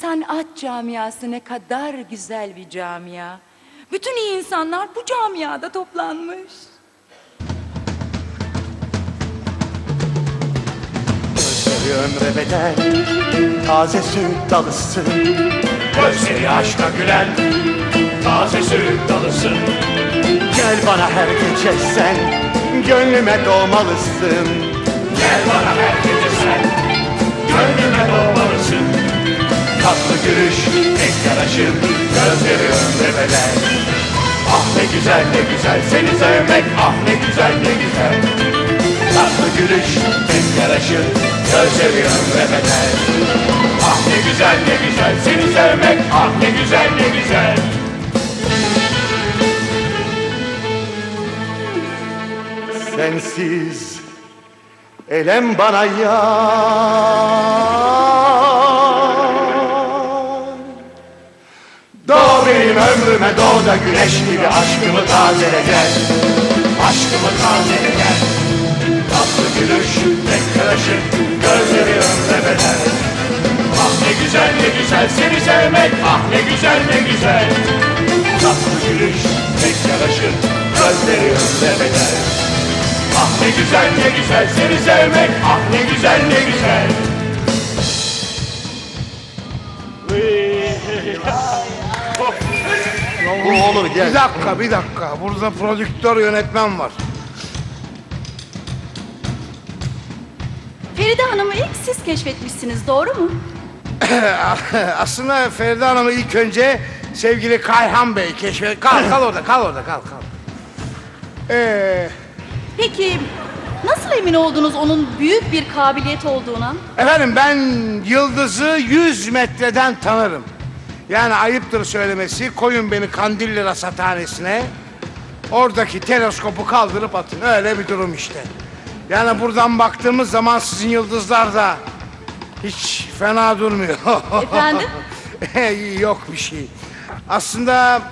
Sanat camiası ne kadar güzel bir camia. Bütün iyi insanlar bu camiada toplanmış. Gözleri ömre bedel Taze süt dalısın Gözleri aşka gülen Taze süt dalısın Gel bana her gece sen Gönlüme doğmalısın Gel bana her gece sen Gönlüme Tatlı gülüş, tek yaraşır Gözleri bedel Ah ne güzel ne güzel seni sevmek Ah ne güzel ne güzel. Tatlı gülüş, tek yaraşır Gözleri bedel Ah ne güzel ne güzel seni sevmek Ah ne güzel ne güzel. Sensiz elem bana yar da güneş gibi aşkımı tazele gel. Aşkımı tazele gel. Tatlı gülüş, renk karışık, gözleri ömre bedel Ah ne güzel ne güzel seni sevmek. Ah ne güzel ne güzel. Tatlı gülüş, renk karışık, gözleri ömre bedel Ah ne güzel ne güzel seni sevmek. Ah ne güzel ne güzel olur gel Bir dakika, bir dakika. Burada prodüktör yönetmen var. Feride Hanım'ı ilk siz keşfetmişsiniz doğru mu? Aslında Feride Hanım'ı ilk önce sevgili Kayhan Bey keşfet... Kal, kal orada, kal orada, kal, kal. Ee, Peki nasıl emin oldunuz onun büyük bir kabiliyet olduğuna? efendim ben Yıldız'ı 100 metreden tanırım. Yani ayıptır söylemesi, koyun beni Kandilli Rasathanesi'ne. Oradaki teleskopu kaldırıp atın. Öyle bir durum işte. Yani buradan baktığımız zaman sizin yıldızlar da hiç fena durmuyor. Efendim? Yok bir şey. Aslında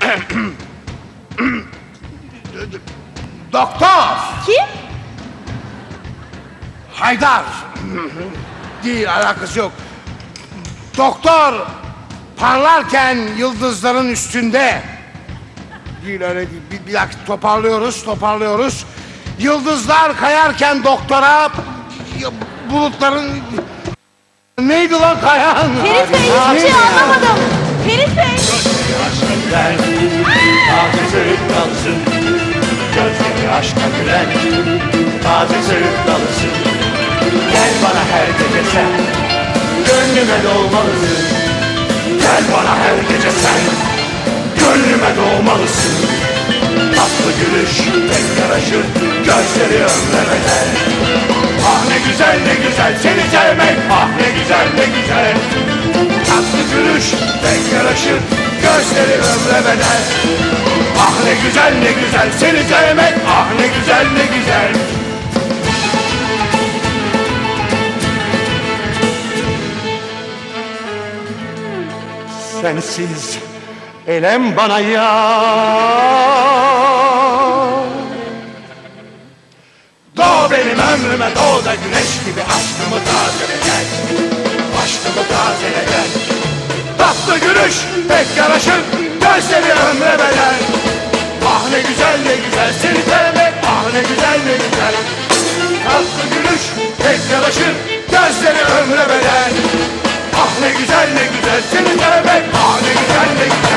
Doktor? Haydar. Değil alakası yok. Doktor Parlarken yıldızların üstünde. Değil öyle değil. Bir, bir dakika toparlıyoruz toparlıyoruz. Yıldızlar kayarken doktora Bulutların Neydi lan kayan? Ferit Bey hiçbir şey anlamadım. Ferit Bey. aşka gülen Taze söğüt dalısın Gözleri aşka gülen Taze söğüt dalısın gece Gönlüme doğmalısın. Gel bana her gece sen. Gönlüme doğmalısın. Tatlı gülüş pek yaraşır Gözleri ömre bedel Ah ne güzel ne güzel seni sevmek. Ah ne güzel ne güzel. Tatlı gülüş pek yaraşır Gözleri ömre bedel Ah ne güzel ne güzel seni sevmek. Ah ne güzel ne güzel Sensiz elem bana yar Doğ benim ömrüme doğ da güneş gibi aşkımı tazele gel. Aşkımı tazele gel. Tatlı gülüş pek yaraşır Gözleri ömre bedel. Ah ne güzel ne güzel seni sevmek Ah ne güzel ne güzel. Tatlı gülüş pek yaraşır Gözleri ömre bedel Ah ne güzel ne güzel. Seni sevmek Ah ne güzel ne güzel